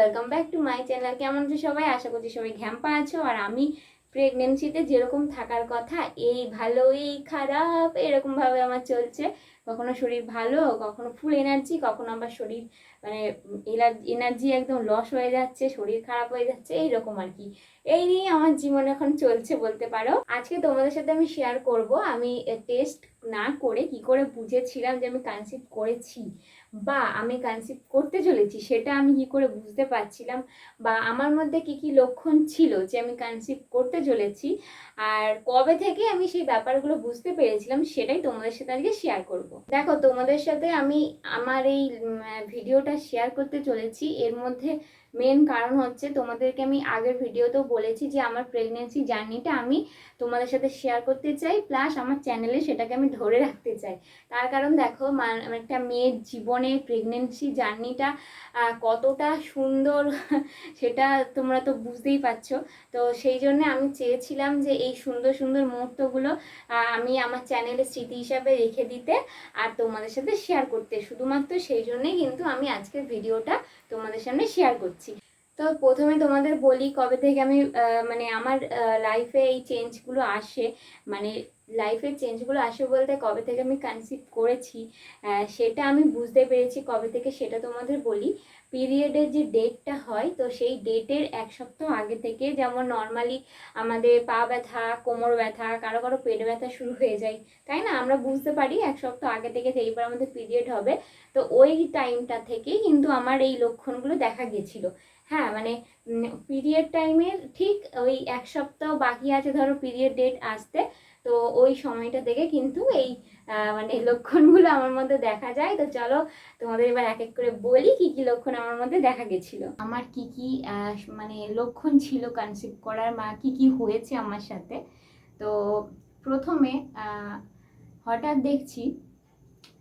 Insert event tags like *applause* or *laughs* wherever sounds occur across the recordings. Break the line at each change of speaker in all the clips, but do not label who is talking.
Welcome back to my channel কেমন আছো সবাই? আশা করছি সবাই ঘ্যাম্পা আছো। আর আমি প্রেগনেন্সিতে যেরকম থাকার কথা, এই ভালো, এই খারাপ, এরকম ভাবে আমার চলছে। কখনো শরীর ভালো, কখনো ফুল এনার্জি কখনো আমার শরীর মানে এনার্জি একদম লস হয়ে যাচ্ছে, শরীর খারাপ হয়ে যাচ্ছে, এইরকম আর কি। এই নিয়ে আমার জীবন এখন চলছে বলতে পারো। আজকে তোমাদের সাথে আমি শেয়ার করব। আমি টেস্ট না করে কি করে বুঝেছিলাম যে আমি কনসিভ করেছি? বা আমি কনসিভ করতে চলেছি, সেটা আমি কি করে বুঝতে পারছিলাম? বা আমার মধ্যে কি কি লক্ষণ ছিল যে আমি কনসিভ করতে চলেছি? আর কবে থেকে আমি সেই ব্যাপারগুলো বুঝতে পেরেছিলাম, সেটাই তোমাদের সাথে আজকে শেয়ার করব। দেখো, তোমাদের সাথে আমি আমার এই ভিডিওটা শেয়ার করতে চলেছি। এর মধ্যে মেন কারণ হচ্ছে তোমাদেরকে আমি আগের ভিডিওতেও বলেছি যে আমার প্রেগনেন্সি জার্নিটা আমি তোমাদের সাথে শেয়ার করতে চাই প্লাস আমার চ্যানেলে সেটাকে আমি ধরে রাখতে চাই। তার কারণ দেখো একটা মেয়ের জীবনে প্রেগনেন্সি জার্নিটা কতটা সুন্দর *laughs* সেটা তোমরা তো বুঝতেই পারছ। তো সেই জন্য আমি চেয়েছিলাম যে এই সুন্দর সুন্দর মুহূর্তগুলো আমি আমার চ্যানেলে স্মৃতি হিসাবে রেখে দিতে আর তোমাদের সাথে শেয়ার করতে। শুধুমাত্র সেই জন্যই কিন্তু আমি আজকের ভিডিওটা তোমাদের সামনে শেয়ার করছি। তো প্রথমে তোমাদের বলি কবে থেকে আমি মানে আমার লাইফে এই চেঞ্জগুলো আসে মানে লাইফের চেঞ্জগুলো আসে বলতে কবে থেকে আমি কনসিভ করেছি সেটা আমি বুঝতে পেরেছি কবে থেকে সেটা তোমাদের বলি। পিরিয়ডের যে ডেটটা হয়, তো সেই ডেটের এক সপ্তাহ আগে থেকে যেমন নর্মালি আমাদের পা ব্যথা, কোমর ব্যথা, কারও কারও পেট ব্যথা শুরু হয়ে যায়, তাই না? আমরা বুঝতে পারি এক সপ্তাহ আগে থেকে যে এইবার আমাদের পিরিয়ড হবে, তো ওই টাইমটা থেকেই কিন্তু আমার এই লক্ষণগুলো দেখা গেছিল হ্যাঁ মানে পিরিয়ড টাইমের ঠিক ওই এক সপ্তাহ বাকি আছে, ধরো পিরিয়ড ডেট আসতে। তো ওই সময়টা থেকে কিন্তু এই মানে লক্ষণগুলো আমার মধ্যে দেখা যায়। তো চলো তোমাদের এবার এক এক করে বলি কি কি লক্ষণ আমার মধ্যে দেখা গেছিল। আমার কি কি মানে লক্ষণ ছিল কনসিভ করার মা কি কি হয়েছে আমার সাথে। তো প্রথমে হঠাৎ দেখছি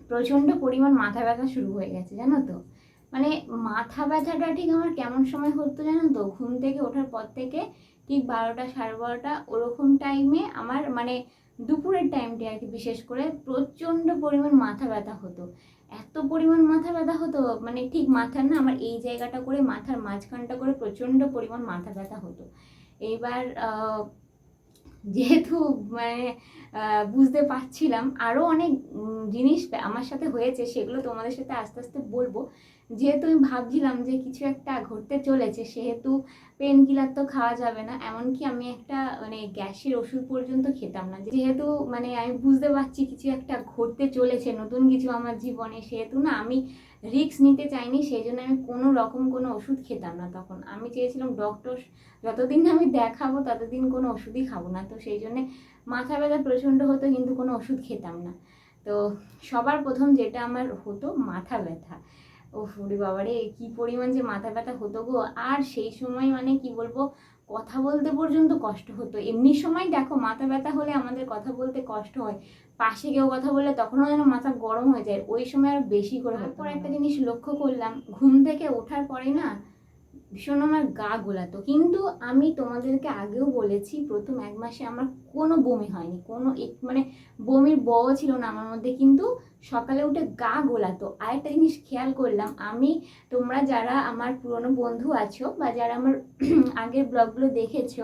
প্রচণ্ড পরিমাণ মাথা ব্যথা শুরু হয়ে গেছে, জানো তো? মানে মাথা ব্যথাটা ঠিক আমার কেমন সময় হতো জানো তো? ঘুম থেকে ওঠার পর থেকে ঠিক বারোটা, সাড়ে বারোটা ওরকম টাইমে আমার মানে দুপুরের টাইমটি আর কি বিশেষ করে প্রচণ্ড পরিমাণ মাথা ব্যথা হতো। এত পরিমাণ মাথা ব্যথা হতো মানে ঠিক মাথার না আমার এই জায়গাটা করে মাথার মাঝখানটা করে প্রচণ্ড পরিমাণ মাথা ব্যথা হতো। এইবার যেহেতু মানে বুঝতে পারছিলাম আরও অনেক জিনিস আমার সাথে হয়েছে সেগুলো তোমাদের সাথে আস্তে আস্তে বলব। যেহেতু আমি ভাবছিলাম যে কিছু একটা ঘটতে চলেছে, সেহেতু পেন কিলার তো খাওয়া যাবে না। এমনকি আমি একটা মানে গ্যাসের ওষুধ পর্যন্ত খেতাম না। যেহেতু মানে আমি বুঝতে পারছি কিছু একটা ঘটতে চলেছে, নতুন কিছু আমার জীবনে, সেহেতু না আমি রিস্ক নিতে চাইনি সেই জন্য আমি কোনো রকম কোনো ওষুধ খেতাম না তখন। আমি চেয়েছিলাম ডক্টর যতদিন আমি দেখাবো, ততদিন কোনো ওষুধই খাব না। তো সেই জন্যে মাথা ব্যথা প্রচণ্ড হতো, কিন্তু কোনো ওষুধ খেতাম না। তো সবার প্রথম যেটা আমার হতো মাথা ব্যথা। ও ফুরি বাবারে কি পরিমাণ যে মাথা ব্যথা হতো গো। আর সেই সময় মানে কি বলব কথা বলতে পর্যন্ত কষ্ট হতো। এমনি সময় দেখো মাথা ব্যথা হলে আমাদের কথা বলতে কষ্ট হয়। পাশে কেউ কথা বললে তখনও যেন মাথা গরম হয়ে যায়। ওই সময় আর বেশি করে তারপর একটা জিনিস লক্ষ্য করলাম ঘুম থেকে ওঠার পরে না ভীষণ আমার গা গোলাতো। কিন্তু আমি তোমাদেরকে আগেও বলেছি, প্রথম এক মাসে আমার কোনো বমি হয়নি, কোনো এক- মানে বমির বও ছিল না আমার মধ্যে, কিন্তু সকালে উঠে গা গোলাতো। আরেকটা জিনিস খেয়াল করলাম, আমি তোমরা যারা আমার পুরনো বন্ধু আছো বা যারা আমার *clears throat* আগের ব্লগগুলো দেখেছ,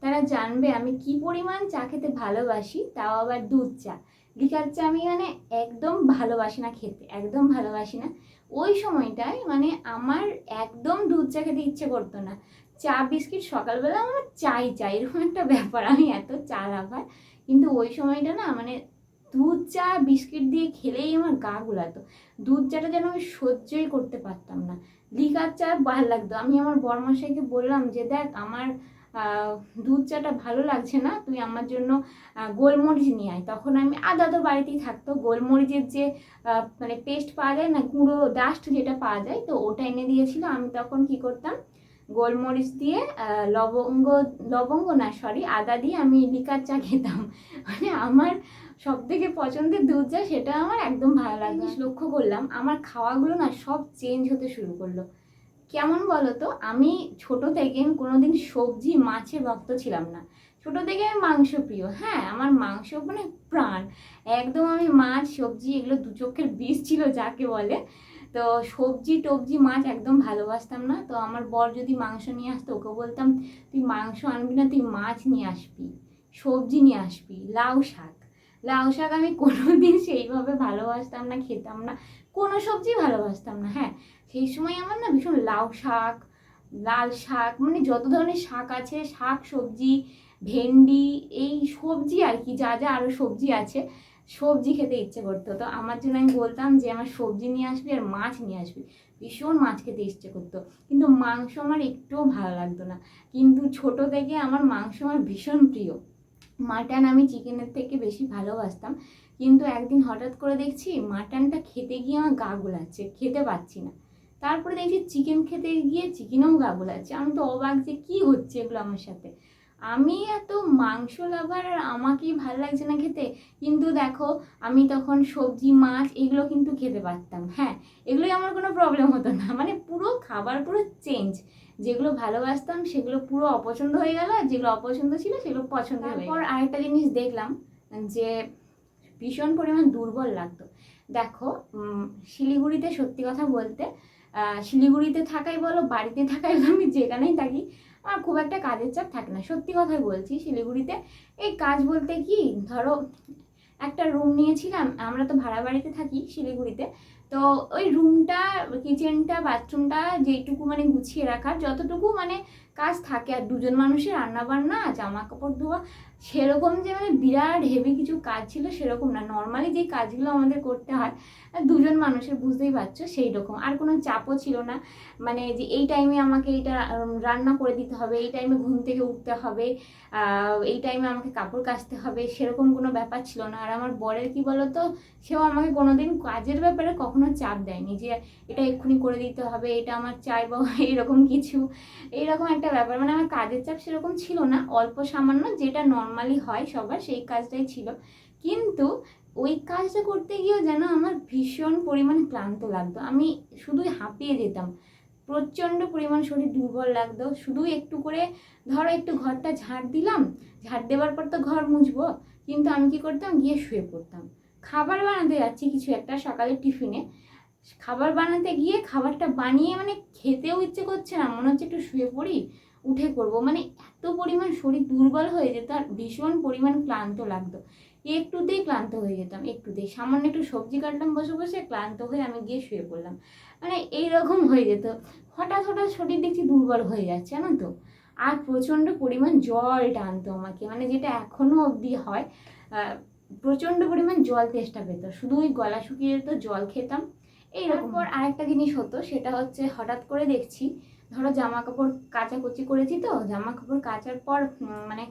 তারা জানবে আমি কি পরিমাণ চা খেতে ভালোবাসি, তাও আবার দুধ চা। লিকার চা আমি মানে একদম ভালোবাসি না খেতে, একদম ভালোবাসি না। ওই সময়টায় মানে আমার একদম দুধ চা খেতে ইচ্ছে করতো না। চা, বিস্কিট সকালবেলা আমার চাই চাই এরকম একটা ব্যাপার। আমি এত চা লাভার। কিন্তু ওই সময়টা না মানে দুধ চা, বিস্কিট দিয়ে খেলেই আমার গা গুলাতো। দুধ চাটা যেন আমি সহ্যই করতে পারতাম না। লিকার চা ভালো লাগতো। আমি আমার বরমাসাইকে বললাম যে, দেখ, আমার দুধ চাটা ভালো লাগছে না তুই আমার জন্য গোলমরিচ নিয়ে আয়। তখন আমি আদা তো বাড়িতেই থাকতো। গোলমরিচের যে মানে পেস্ট পাওয়া যায় না গুঁড়ো ডাস্ট যেটা পাওয়া যায় তো ওটা এনে দিয়েছিল। আমি তখন কি করতাম গোলমরিচ দিয়ে লবঙ্গ লবঙ্গ না সরি আদা দিয়ে আমি লিকার চা খেতাম। *laughs* মানে আমার সব থেকে পছন্দের দুধ চা সেটা আমার একদম ভালো লাগে লক্ষ্য করলাম। আমার খাওয়াগুলো না সব চেঞ্জ হতে শুরু করল। কেমন বলো তো আমি ছোট থেকে কোনোদিন সবজি মাছের ভক্ত ছিলাম না। ছোট থেকে আমি মাংস প্রিয়। হ্যাঁ আমার মাংস মানে প্রাণ। একদম আমি মাছ, সবজি এগুলো দু চোখের বিষ ছিল যাকে বলে। তো সবজি, টবজি, মাছ একদম ভালোবাসতাম না। তো আমার বর যদি মাংস নিয়ে আসতো, ওকে বলতাম, তুই মাংস আনবি না, তুই মাছ নিয়ে আসবি, সবজি নিয়ে আসবি, লাউ শাক। লাউ শাক আমি কোনোদিন সেইভাবে ভালোবাসতাম না, খেতাম না। কোনো সবজি ভালোবাসতাম না। হ্যাঁ সেই সময় আমার না ভীষণ লাউ শাক, লাল শাক মানে যত ধরনের শাক আছে, শাক, সবজি, ভেন্ডি, এই সবজি আর কি, যা যা আরও সবজি আছে, সবজি খেতে ইচ্ছে করতো। তো আমার জন্য আমি বলতাম যে, আমার সবজি নিয়ে আসবি আর মাছ নিয়ে আসবি। ভীষণ মাছ খেতে ইচ্ছে করতো। কিন্তু মাংস আমার একটুও ভালো লাগতো না। কিন্তু ছোট থেকে আমার মাংস আমার ভীষণ প্রিয়। মাটন আমি চিকেনের থেকে বেশি ভালোবাসতাম। কিন্তু একদিন হঠাৎ করে দেখছি, মাটনটা খেতে গিয়ে আমার গা গোলাচ্ছে, খেতে পাচ্ছি না। তারপরে দেখছি চিকেন খেতে গিয়ে চিকেনেও গা গোলাচ্ছে আমি তো অবাক যে কী হচ্ছে এগুলো আমার সাথে। আমি এত মাংস লাভার আর আমাকেই ভালো লাগছে না খেতে। কিন্তু দেখো আমি তখন সবজি মাছ এগুলো কিন্তু খেতে পারতাম। হ্যাঁ এগুলোই আমার কোনো প্রবলেম হতো না। মানে পুরো খাবার পুরো চেঞ্জ যেগুলো ভালোবাসতাম সেগুলো পুরো অপছন্দ হয়ে গেল আর যেগুলো অপছন্দ ছিল সেগুলো পছন্দ হয়ে তারপর আরেকটা জিনিস দেখলাম যে ভীষণ পরিমাণ দুর্বল লাগতো। দেখো শিলিগুড়িতে সত্যি কথা বলতে শিলিগুড়িতে থাকাই বলো বাড়িতে থাকাই বলো, আমি যেখানেই থাকি আমার খুব একটা কাজের চাপ থাকে না। সত্যি কথাই বলছি শিলিগুড়িতে এই কাজ বলতে কি ধরো একটা রুম নিয়েছিলাম আমরা তো ভাড়া বাড়িতে থাকি শিলিগুড়িতে তো ওই রুমটা কিচেনটা বাথরুমটা যেইটুকু মানে গুছিয়ে রাখার যতটুকু মানে কাজ থাকে আর দুজন মানুষের রান্না বান্না জামা কাপড় ধোয়া, সেরকম যে মানে বিরাট হেভি কিছু কাজ ছিল সেরকম না। নর্মালি যে কাজগুলো আমাদের করতে হয়, দুজন মানুষের, বুঝতেই পারছ সেই রকম আর কোনো চাপও ছিল না। মানে যে এই টাইমে আমাকে এইটা রান্না করে দিতে হবে, এই টাইমে ঘুম থেকে উঠতে হবে এই টাইমে আমাকে কাপড় কাচতে হবে, সেরকম কোনো ব্যাপার ছিল না। আর আমার বরের কি বলতো, সেও আমাকে কোনোদিন কাজের ব্যাপারে কখনো চাপ দেয়নি যে এটা এক্ষুনি করে দিতে হবে, এটা আমার চাই *laughs* এইরকম কিছু। এইরকম একটা ব্যাপার মানে আমার কাজের চাপ সেরকম ছিল না, অল্প সামান্য যেটা নর্মালি হয় সবার, সেই কাজটাই ছিল। কিন্তু ওই কাজটা করতে গিয়েও যেন আমার ভীষণ পরিমাণ ক্লান্ত লাগতো। আমি শুধুই হাঁপিয়ে যেতাম। প্রচণ্ড পরিমাণ শরীর দুর্বল লাগতো। শুধু একটু করে, ধরো একটু ঘরটা ঝাড় দিলাম, ঝাড় দেওয়ার পর তো ঘর মুছবো, কিন্তু আমি কি করতাম? গিয়ে শুয়ে পড়তাম। খাবার বানাতে যাচ্ছি কিছু একটা সকালের টিফিনে। খাবার বানাতে গিয়ে খাবারটা বানিয়ে মানে খেতেও ইচ্ছে করছে না, মনে হচ্ছে একটু শুয়ে পড়ি, উঠে করব মানে এত পরিমাণ শরীর দুর্বল হয়ে যেত আর ভীষণ পরিমাণ ক্লান্ত লাগতো। একটুতেই ক্লান্ত হয়ে যেতাম, একটুতেই। সামান্য একটু সবজি কাটলাম বসে বসে, ক্লান্ত হয়ে আমি গিয়ে শুয়ে পড়লাম। মানে এইরকম হয়ে যেত। হঠাৎ হঠাৎ শরীর দেখছি দুর্বল হয়ে যাচ্ছে, জানো তো? আর প্রচণ্ড পরিমাণ জল টানতো আমাকে। মানে যেটা এখনও অবধি হয় প্রচণ্ড পরিমাণ জল তেষ্টা পেত। শুধু ওই গলা শুকিয়ে যেত, জল খেতাম। এইরকম পর আরেকটা জিনিস হতো, সেটা হচ্ছে হঠাৎ করে দেখছি, ধরো জামা কাপড় কাচাকুচি করেছি তো জামা কাপড় কাচার পর মানে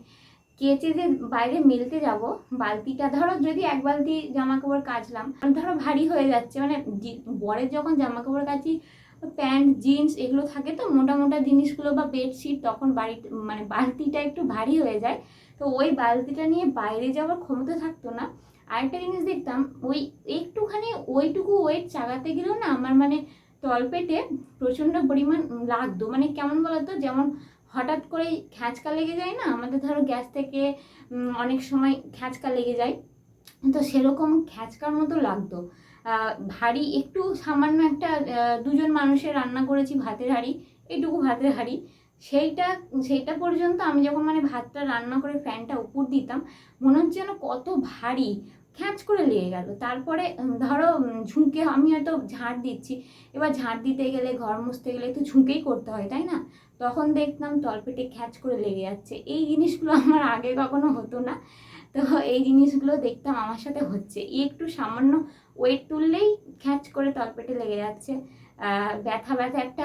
কেচে যে বাইরে মেলতে যাব, বালতিটা, ধরো যদি এক বালতি জামা কাপড় কাচলাম, ধরো ভারী হয়ে যাচ্ছে মানে বরের যখন জামা কাপড় কাচি, প্যান্ট, জিন্স এগুলো থাকে তো মোটা মোটা জিনিসগুলো বা বেডশিট, তখন বাড়ি মানে বালতিটা একটু ভারী হয়ে যায়, তো ওই বালতিটা নিয়ে বাইরে যাওয়ার ক্ষমতা থাকতো না। আরেকটা জিনিস দেখতাম, ওই একটুখানি ওইটুকু ওয়েট চাগাতে গেলেও না আমার মানে তলপেটে প্রচণ্ড পরিমাণ লাগতো। মানে কেমন বলতো, যেমন হঠাৎ করে খ্যাঁচকা লেগে যায় না, আমাদের ধরো গ্যাস থেকে অনেক সময় খ্যাঁচকা লেগে যায়, তো সেরকম খ্যাঁচকার মতো লাগতো। ভারী একটু সামান্য একটা দুজন মানুষের রান্না করেছি, ভাতের হাঁড়ি এইটুকু ভাতের হাঁড়ি। সেইটা সেইটা পর্যন্ত আমি যখন মানে ভাতটা রান্না করে ফ্যানটা উপর দিতাম, মনে হচ্ছে যেন কত ভারী খ্যাঁচ করে লেগে গেল। তারপরে ধরো ঝুঁকে আমি হয়তো ঝাড় দিচ্ছি। এবার ঝাড় দিতে গেলে ঘর মুছতে গেলে একটু ঝুঁকেই করতে হয় তাই না? তখন দেখতাম তলপেটে খ্যাঁচ করে লেগে যাচ্ছে। এই জিনিসগুলো আমার আগে কখনো হতো না। তো এই জিনিসগুলো দেখতাম আমার সাথে হচ্ছে। একটু সামান্য ওয়েট তুললেই খ্যাঁচ করে তলপেটে লেগে যাচ্ছে। ব্যথা ব্যথা একটা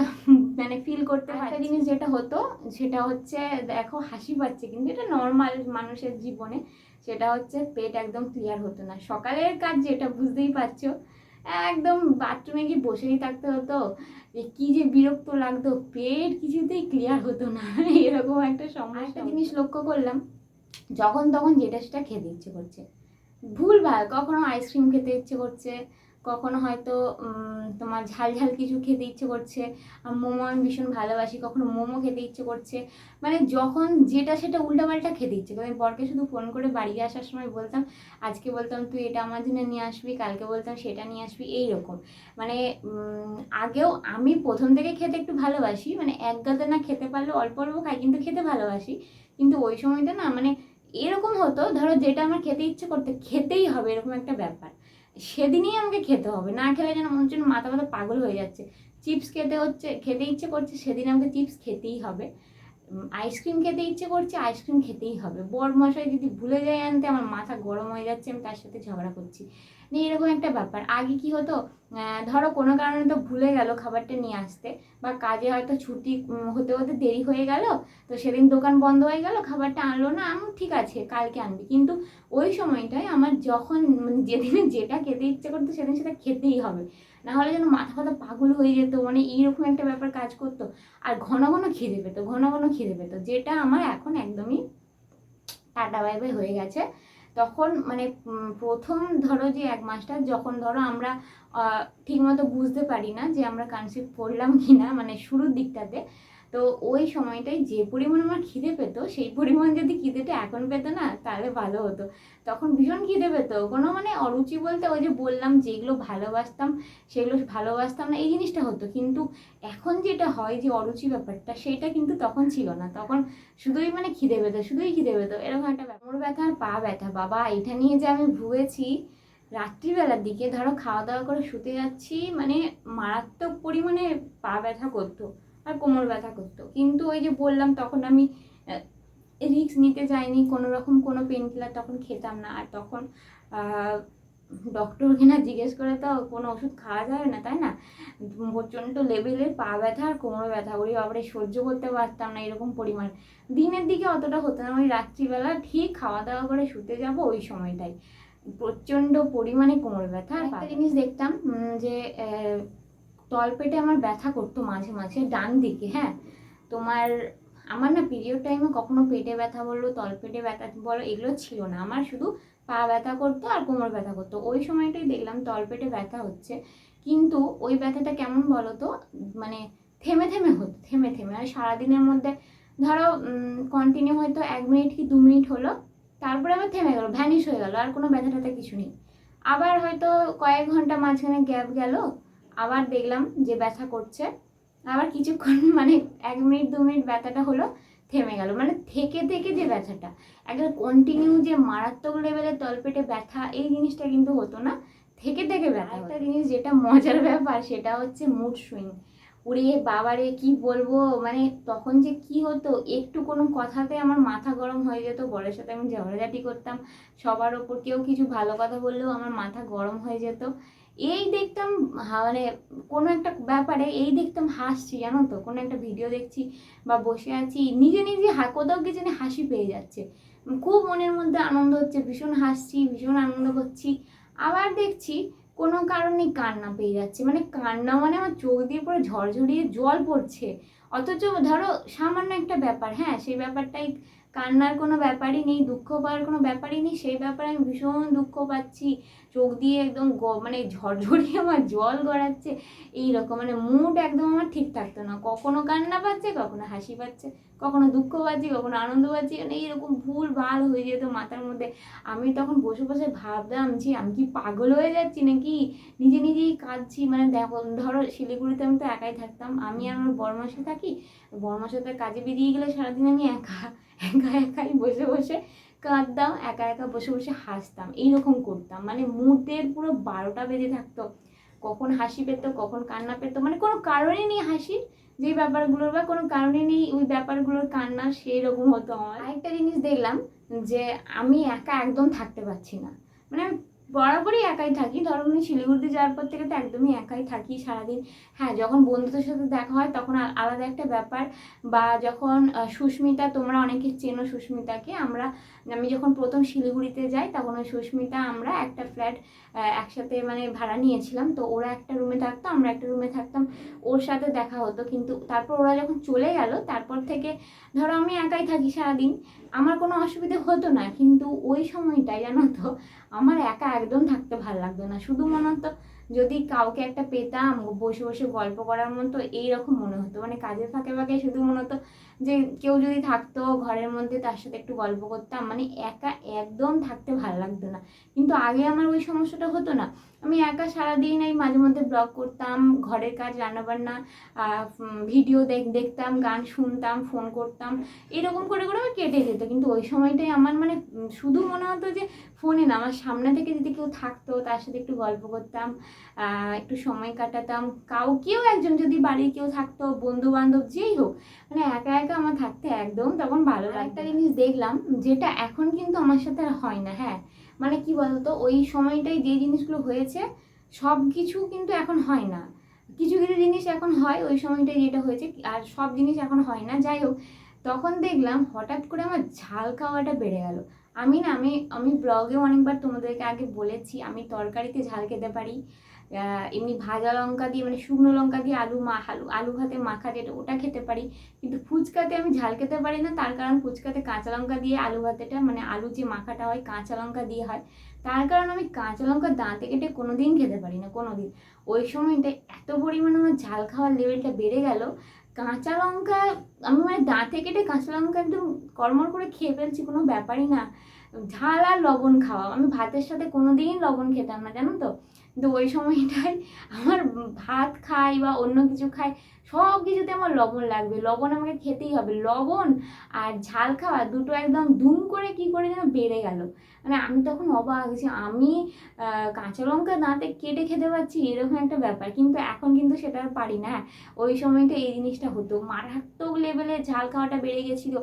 মানে ফিল করতে হয়। একটা জিনিস যেটা হতো সেটা হচ্ছে দেখো হাসি পাচ্ছে কিন্তু এটা নর্মাল মানুষের জীবনে। সেটা হচ্ছে পেট একদম ক্লিয়ার হতো না। সকালের কাজ যেটা বুঝতেই পারছ একদম বাথরুমে গিয়ে বসেই থাকতে হতো। যে কী যে বিরক্ত লাগতো পেট কিছুতেই ক্লিয়ার হতো না। *laughs* এরকম একটা সময় একটা জিনিস লক্ষ্য করলাম যখন তখন যেটা সেটা খেতে ইচ্ছে করছে। ভুল ভালো কখনো আইসক্রিম খেতে ইচ্ছে করছে কখনো হয়তো তোমার ঝাল ঝাল কিছু খেতে ইচ্ছে করছে মোমো আমি ভীষণ ভালোবাসি, কখনো মোমো খেতে ইচ্ছে করছে। মানে যখন যেটা সেটা উল্টাপাল্টা খেতে ইচ্ছে করে। আমি বরকে শুধু ফোন করে বাড়ি আসার সময় বলতাম, আজকে বলতাম তুই এটা আমার জন্য নিয়ে আসবি, কালকে বলতাম সেটা নিয়ে আসবি। এই রকম মানে আগেও আমি প্রথম থেকে খেতে একটু ভালোবাসি। মানে এক গাদা না খেতে পারলে অল্প অল্প খাই, কিন্তু খেতে ভালোবাসি। কিন্তু ওই সময়টা না মানে এরকম হতো, ধরো যেটা আমার খেতে ইচ্ছে করতে, খেতেই হবে এরকম একটা ব্যাপার। সেদিনই আমাকে খেতে হবে। না খেলে যেন মনে হচ্ছে মাথা মাথা পাগল হয়ে যাচ্ছে। চিপস খেতে হচ্ছে, খেতে ইচ্ছে করছে, সেদিন আমাকে চিপস খেতেই হবে। আইসক্রিম খেতে ইচ্ছে করছে আইসক্রিম খেতেই হবে। বর মশাই যদি ভুলে যায় আনতে, আমার মাথা গরম হয়ে যাচ্ছে, আমি তার সাথে ঝগড়া করছি। নিয়ে এরকম একটা ব্যাপার। আগে কি হতো ধরো কোনো কারণে তো ভুলে গেল খাবারটা নিয়ে আসতে, বা কাজে হয়তো ছুটি হতে হতে দেরি হয়ে গেল, তো সেদিন দোকান বন্ধ হয়ে গেল, খাবারটা আনলো না, আমি ঠিক আছে, কালকে আনবি। কিন্তু ওই সময়টায় আমার যখন মানে যেদিনে যেটা খেতে ইচ্ছে করতো, সেদিন সেটা খেতেই হবে। না হলে যেন মাথা ফাথা পাগল হয়ে যেত মানে এইরকম একটা ব্যাপার কাজ করতো। আর ঘন ঘন খিদে পেতো, ঘন ঘন খিদে পেতো, যেটা আমার এখন একদমই টাটা বাই হয়ে গেছে। তখন মানে প্রথম ধরো যে এক মাসটা যখন ধরো আমরা ঠিকমতো বুঝতে পারি না যে আমরা কনসিভ করলাম কি না মানে শুরুর দিকটাতে তো ওই সময়টায় যে পরিমাণ আমার খিদে পেতো, সেই পরিমাণ যদি খিদেটা এখন পেতো না, তাহলে ভালো হতো। তখন ভীষণ খিদে পেতো। কোনো মানে অরুচি বলতে ওই যে বললাম, যেগুলো ভালোবাসতাম, সেগুলো ভালোবাসতাম না, এই জিনিসটা হতো। কিন্তু এখন যেটা হয় যে অরুচি ব্যাপারটা, সেটা কিন্তু তখন ছিল না। তখন শুধুই মানে খিদে পেতো, শুধুই খিদে পেতো। এরকম একটা ব্যাপার ব্যথা আর পা ব্যথা। বাবা, এটা নিয়ে যে আমি ভুগেছি, রাত্রিবেলার দিকে ধরো খাওয়া দাওয়া করে শুতে যাচ্ছি মানে মারাত্মক পরিমাণে পা ব্যথা করতো। আর কোমর ব্যথা করতো। কিন্তু ওই যে বললাম তখন আমি রিস্ক নিতে যাইনি কোনো রকম কোনো পেন কিলার তখন খেতাম না। আর তখন ডক্টরকে না জিজ্ঞেস করে তো কোনো ওষুধ খাওয়া যাবে না তাই না? প্রচণ্ড লেভেলের পা ব্যথা আর কোমর ব্যথা। ওই বাবারে সহ্য করতে পারতাম না এরকম পরিমাণ। দিনের দিকে অতটা হতো না। ওই রাত্রিবেলা ঠিক খাওয়া দাওয়া করে শুতে যাব ওই সময়টাই। প্রচণ্ড পরিমাণে কোমর ব্যথা আর একটা জিনিস দেখতাম যে তলপেটে আমার ব্যথা করতো মাঝে মাঝে, ডান দিকে হ্যাঁ? তোমার, আমার না পিরিয়ড টাইমে কখনো পেটে ব্যথা বলল তলপেটে ব্যথা বলো, এগুলো ছিল না। আমার শুধু পা ব্যথা করতো আর কোমর ব্যথা করতো। ওই সময়টাই দেখলাম তলপেটে ব্যথা হচ্ছে। কিন্তু ওই ব্যথাটা কেমন বলো তো মানে থেমে থেমে হতো, থেমে থেমে। আর সারাদিনের মধ্যে ধরো কন্টিনিউ হয়তো এক মিনিট কি দু মিনিট হলো, তারপরে আবার থেমে গেলো ভ্যানিশ হয়ে গেলো, আর কোনো ব্যথা ট্যাথা কিছু নেই। আবার হয়তো কয়েক ঘণ্টা মাঝখানে গ্যাপ গেল আবার দেখলাম যে ব্যথা করছে। আবার কিছুক্ষণ *laughs* মানে এক মিনিট দু মিনিট ব্যথাটা হলো থেমে গেল। মানে থেকে থেকে যে ব্যথাটা একটা কন্টিনিউ যে মারাত্মক লেভেলের তলপেটে ব্যথা এই জিনিসটা কিন্তু হতো না। থেকে থেকে ব্যথা একটা জিনিস যেটা মজার ব্যাপার সেটা হচ্ছে মুড সুইং উড়ে বাবারে কি বলব? মানে তখন যে কি হতো? একটু কোনো কথাতে আমার মাথা গরম হয়ে যেত। বরের সাথে আমি ঝগড়াঝাটি করতাম। সবার ওপর কেউ কিছু ভালো কথা বললেও আমার মাথা গরম হয়ে যেত। এই দেখতাম মানে কোনো একটা ব্যাপারে এই দেখতাম হাসছি, জানো তো? কোনো একটা ভিডিও দেখছি বা বসে আছি, নিজে নিজে কোথাও কি জানি হাসি পেয়ে যাচ্ছে। খুব মনের মধ্যে আনন্দ হচ্ছে, ভীষণ হাসছি, ভীষণ আনন্দ করছি। আবার দেখছি কোনো কারণে কান্না পেয়ে যাচ্ছে। মানে কান্না মানে আমার চোখ দিয়ে পুরো ঝরঝরিয়ে জল পড়ছে। অথচ ধরো সামান্য একটা ব্যাপার হ্যাঁ সেই ব্যাপারটাই কান্নার কোনো ব্যাপারই নেই, দুঃখ পাওয়ার কোনো ব্যাপারই নেই, সেই ব্যাপারে আমি ভীষণ দুঃখ পাচ্ছি। চোখ দিয়ে একদম গ- মানে ঝরঝরিয়ে *laughs* আমার জল গড়াচ্ছে এইরকম মানে মুড একদম আমার ঠিক থাকতো না। কখনো কান্না পাচ্ছে, কখনো হাসি পাচ্ছে, কখনো দুঃখ পাচ্ছি, কখনো আনন্দ পাচ্ছি মানে এইরকম ভুল ভালো হয়ে যেত মাথার মধ্যে। আমি তখন বসে বসে ভাবতাম যে, আমি কি পাগল হয়ে যাচ্ছি নাকি? নিজে নিজেই কাঁদছি মানে দেখো, ধরো শিলিগুড়িতে আমি তো একাই থাকতাম। আমি আর আমার বরমাসে থাকি, বরমাসে তো কাজে বেরিয়ে গেলে সারাদিন আমি একা। একা একাই বসে বসে কাঁদতাম, একা একা বসে বসে হাসতাম, এইরকম করতাম। মানে মুডের পুরো বারোটা বেজে থাকতো। কখন হাসি পেতো, কখন কান্না পেতো। মানে কোনো কারণে নেই হাসির, যে ব্যাপারগুলোর বা কোনো কারণে নেই ওই ব্যাপারগুলোর কান্না সেই রকম হতো আমার। আরেকটা জিনিস দেখলাম যে আমি একা একদম থাকতে পারছি না। মানে বরাবরই একাই থাকি। ধরো আমি শিলিগুড়িতে যাওয়ার পর থেকে তো একদমই একাই থাকি সারাদিন। হ্যাঁ যখন বন্ধুদের সাথে দেখা হয় তখন আলাদা একটা ব্যাপার। বা যখন সুস্মিতা, তোমরা অনেকে চেনো সুস্মিতাকে। আমরা, আমি যখন প্রথম শিলিগুড়িতে যাই তখন ওই সুস্মিতা, আমরা একটা ফ্ল্যাট একসাথে মানে ভাড়া নিয়েছিলাম। তো ওরা একটা রুমে থাকতো, আমরা একটা রুমে থাকতাম। ওর সাথে দেখা হতো। কিন্তু তারপর ওরা যখন চলে গেল, তারপর থেকে ধরো আমি একাই থাকি সারাদিন। আমার কোনো অসুবিধে হতো না, কিন্তু ওই সময়টাই জানো তো, আমার একা একদম থাকতে ভালো লাগতো না। শুধু মনে হতো যদি কাউকে একটা পেতাম, বসে বসে গল্প করার মতো, এইরকম মনে হতো। মানে কাজের ফাঁকে ফাঁকে শুধু মনে হতো যে, কেউ যদি থাকতো ঘরের মধ্যে, তার সাথে একটু গল্প করতাম। মানে একা একদম থাকতে ভালো লাগতো না। কিন্তু আগে আমার ওই সমস্যাটা হতো না। আমি একা সারাদিন এই মাঝে মধ্যে ব্লগ করতাম, ঘরের কাজ, রান্নাবান্না ভিডিও দেখ, দেখতাম, গান শুনতাম, ফোন করতাম। এরকম করে করে আমার কেটে যেত। কিন্তু ওই সময়টাই আমার মানে শুধু মনে হতো যে, ফোনে না, আমার সামনে থেকে যদি কেউ থাকতো, তার সাথে একটু গল্প করতাম একটু সময় কাটাতাম। কাউকেও একজন যদি বাড়ির কেউ থাকতো বন্ধু বান্ধব যেই হোক মানে একা একা আমার থাকতে একদম তখন ভালো একটা জিনিস দেখলাম যেটা এখন কিন্তু আমার সাথে আর হয় না হ্যাঁ। মানে কি বলতো ওই সময়টাই যে জিনিসগুলো হয়েছে সব কিছু কিন্তু এখন হয় না। কিছু কিছু জিনিস এখন হয় ওই সময়টাই যেটা হয়েছে আর সব জিনিস এখন হয় না। যাই হোক তখন দেখলাম হঠাৎ করে আমার ঝাল খাওয়াটা বেড়ে গেল। আমি না, আমি আমি ব্লগেও অনেকবার তোমাদেরকে আগে বলেছি, আমি তরকারিতে ঝাল খেতে পারি। এমনি ভাজা লঙ্কা দিয়ে মানে শুকনো লঙ্কা দিয়ে আলু মা, আলু আলু ভাতে মাখা যেটা, ওটা খেতে পারি। কিন্তু ফুচকাতে আমি ঝাল খেতে পারি না, তার কারণ ফুচকাতে কাঁচা লঙ্কা দিয়ে আলু ভাতেটা মানে আলু যে মাখাটা হয়, কাঁচা লঙ্কা দিয়ে হয়, তার কারণ আমি কাঁচা লঙ্কা দাঁতে কেটে কোনো দিন খেতে পারি না কোনো দিন ওই সময়টা এত পরিমাণে আমার ঝাল খাওয়ার লেভেলটা বেড়ে গেল কাঁচা লঙ্কা, আমি মানে দাঁতে কেটে কাঁচা লঙ্কা একদম কড়মড় করে খেয়ে ফেলছি, কোনো ব্যাপারই না। ঝাল আর লবণ খাওয়া। আমি ভাতের সাথে কোনো দিন লবণ খেতাম না, জানো তো? কিন্তু ওই সময়টায় আমার ভাত খাই বা অন্য কিছু খাই, সব কিছুতে আমার লবণ লাগবে। লবণ আমাকে খেতেই হবে। লবণ আর ঝাল খাওয়া দুটো একদম দুম করে কি করে যেন বেড়ে গেল। মানে আমি তখন অবাক যে আমি কাঁচা লঙ্কা দাঁতে কেটে খেতে পারছি, এরকম একটা ব্যাপার। কিন্তু এখন কিন্তু সেটা পারি না। ওই সময়টা এই জিনিসটা হতো। মারাত্মক লেভেলে ঝাল খাওয়াটা বেড়ে গেছিল।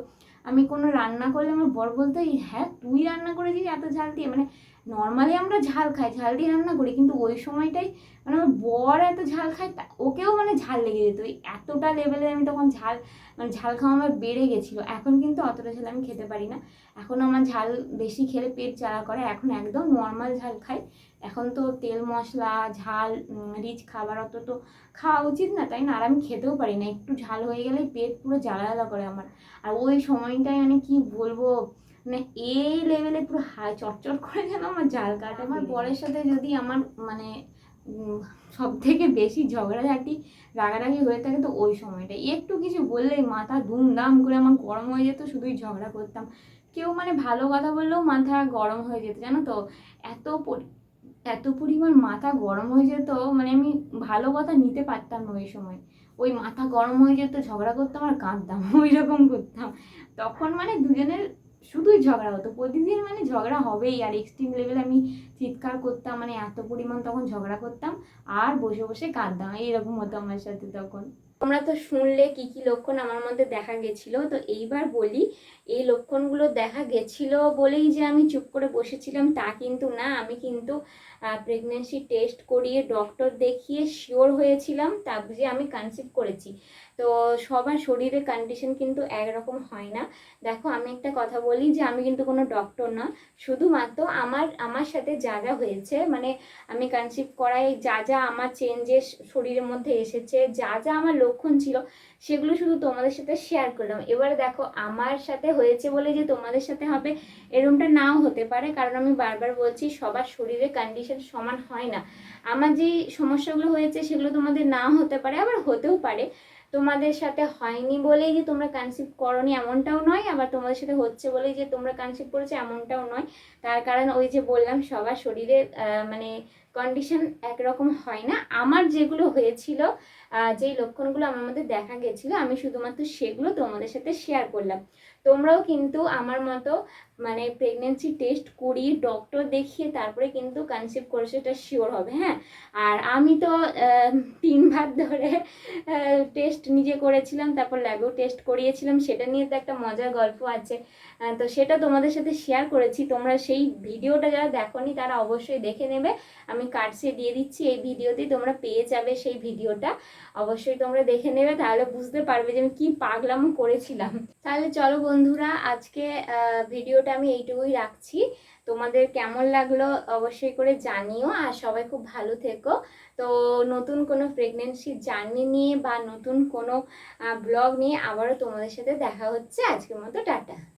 আমি কোনো রান্না করলে আমার বর বলতো "এই, হ্যাঁ তুই রান্না করেছিস এত ঝাল দিয়ে। মানে নর্মালি আমরা ঝাল খাই ঝাল দিয়ে রান্না করি কিন্তু ওই সময়টাই মানে আমার বর এত ঝাল খায় ওকেও মানে ঝাল লেগে যেত। এতটা লেভেলে আমি তখন ঝাল মানে ঝাল খাওয়া আমার বেড়ে গেছিল। এখন কিন্তু অতটা ঝাল আমি খেতে পারি না। এখন আমার ঝাল বেশি খেলে পেট জ্বালা করে এখন একদম নর্মাল ঝাল খাই। এখন তো তেল মশলা ঝাল রিচ খাবার অত তো খাওয়া উচিত না তাই না? আর আমি খেতেও পারি না। একটু ঝাল হয়ে গেলেই পেট পুরো জ্বালা জ্বালা করে আমার। আর ওই সময়টায় মানে কি বলব? মানে এই লেভেলে পুরো হাই চটচট করে যেন আমার জাল কাটা। আমার বরের সাথে যদি আমার মানে সব থেকে বেশি ঝগড়াঝাটি রাগারাগি হয়ে থাকে তো ওই সময়টা একটু কিছু বললেই মাথা দুমদাম করে আমার গরম হয়ে যেত শুধুই ঝগড়া করতাম। কেউ মানে ভালো কথা বললেও মাথা গরম হয়ে যেত জানো তো? এত এত পরিমাণ মাথা গরম হয়ে যেত মানে আমি ভালো কথা নিতে পারতাম না ওই সময়। ওই মাথা গরম হয়ে যেত, ঝগড়া করতাম আর কাঁদতাম *laughs* ওই রকম করতাম। তখন মানে দুজনের শুধুই ঝগড়া হতো। প্রতিদিন মানে ঝগড়া হবেই। আর এক্সট্রিম লেভেলে আমি চিৎকার করতাম মানে এত পরিমাণ তখন ঝগড়া করতাম, আর বসে বসে কাঁদতাম। এইরকম হতো আমার সাথে তখন। তোমরা তো শুনলে কি কি লক্ষণ আমার মধ্যে দেখা গেছিল। তো এইবার বলি, এই লক্ষণগুলো দেখা গেছিল বলেই যে আমি চুপ করে বসেছিলাম তা কিন্তু না। আমি কিন্তু প্রেগনেন্সি টেস্ট করিয়ে ডক্টর দেখিয়ে শিওর হয়েছিলাম। তা বুঝে আমি কনসিভ করেছি। তো সবার শরীরের কন্ডিশন কিন্তু একরকম হয় না। দেখো, আমি একটা কথা বলি যে, আমি কিন্তু কোনো ডক্টর না। শুধুমাত্র আমার আমার সাথে যা যা হয়েছে মানে আমি কনসিভ করাই যা যা আমার চেঞ্জেস শরীরের মধ্যে এসেছে, যা যা আমার লক্ষণ ছিল, সেগুলো শুধু তোমাদের সাথে শেয়ার করলাম। এবারে দেখো, আমার সাথে হয়েছে বলে যে তোমাদের সাথে হবে এরকমটা নাও হতে পারে। কারণ আমি বারবার বলছি, সবার শরীরের কন্ডিশন সমান হয় না। আমার যে সমস্যাগুলো হয়েছে, সেগুলো তোমাদের নাও হতে পারে, আবার হতেও পারে। তোমাদের সাথে হয়নি বলেই যে তোমরা কনসিভ করনি এমনটাও নয়, আবার তোমাদের সাথে হচ্ছে বলেই যে তোমরা কনসিভ করেছ এমনটাও নয়। তার কারণ ওই যে বললাম, সবার শরীরে মানে কন্ডিশন একরকম হয় না। আমার যেগুলো হয়েছিল যেই লক্ষণগুলো আমার মধ্যে দেখা গেছিল, আমি শুধুমাত্র সেগুলো তোমাদের সাথে শেয়ার করলাম। তোমরাও কিন্তু আমার মতো মানে প্রেগনেন্সি টেস্ট করিয়ে ডক্টর দেখিয়ে তারপরে কিন্তু কনসিভ করেছে সেটা শিওর হবে হ্যাঁ? আর আমি তো তিনবার ধরে টেস্ট নিজে করেছিলাম, তারপর ল্যাবেও টেস্ট করিয়েছিলাম, সেটা নিয়ে তো একটা মজার গল্প আছে। তো সেটা তোমাদের সাথে শেয়ার করেছি, তোমরা সেই ভিডিওটা যারা দেখোনি, তারা অবশ্যই দেখে নেবে। আমি কার্ডসে দিয়ে দিচ্ছি, এই ভিডিওতেই তোমরা পেয়ে যাবে সেই ভিডিওটা। অবশ্যই তোমরা দেখে নেবে, তাহলে বুঝতে পারবে যে আমি কি পাগলামো করেছিলাম। তাহলে চলো বন্ধুরা, আজকে ভিডিওটা আমি এইটুকুই রাখছি। তোমাদের কেমন লাগল অবশ্যই করে জানিও। আর সবাই খুব ভালো থেকো। তো নতুন কোনো প্রেগনেন্সি জার্নি নিয়ে বা নতুন কোনো ব্লগ নিয়ে আবারও তোমাদের সাথে দেখা হচ্ছে। আজকের মতো টাটা।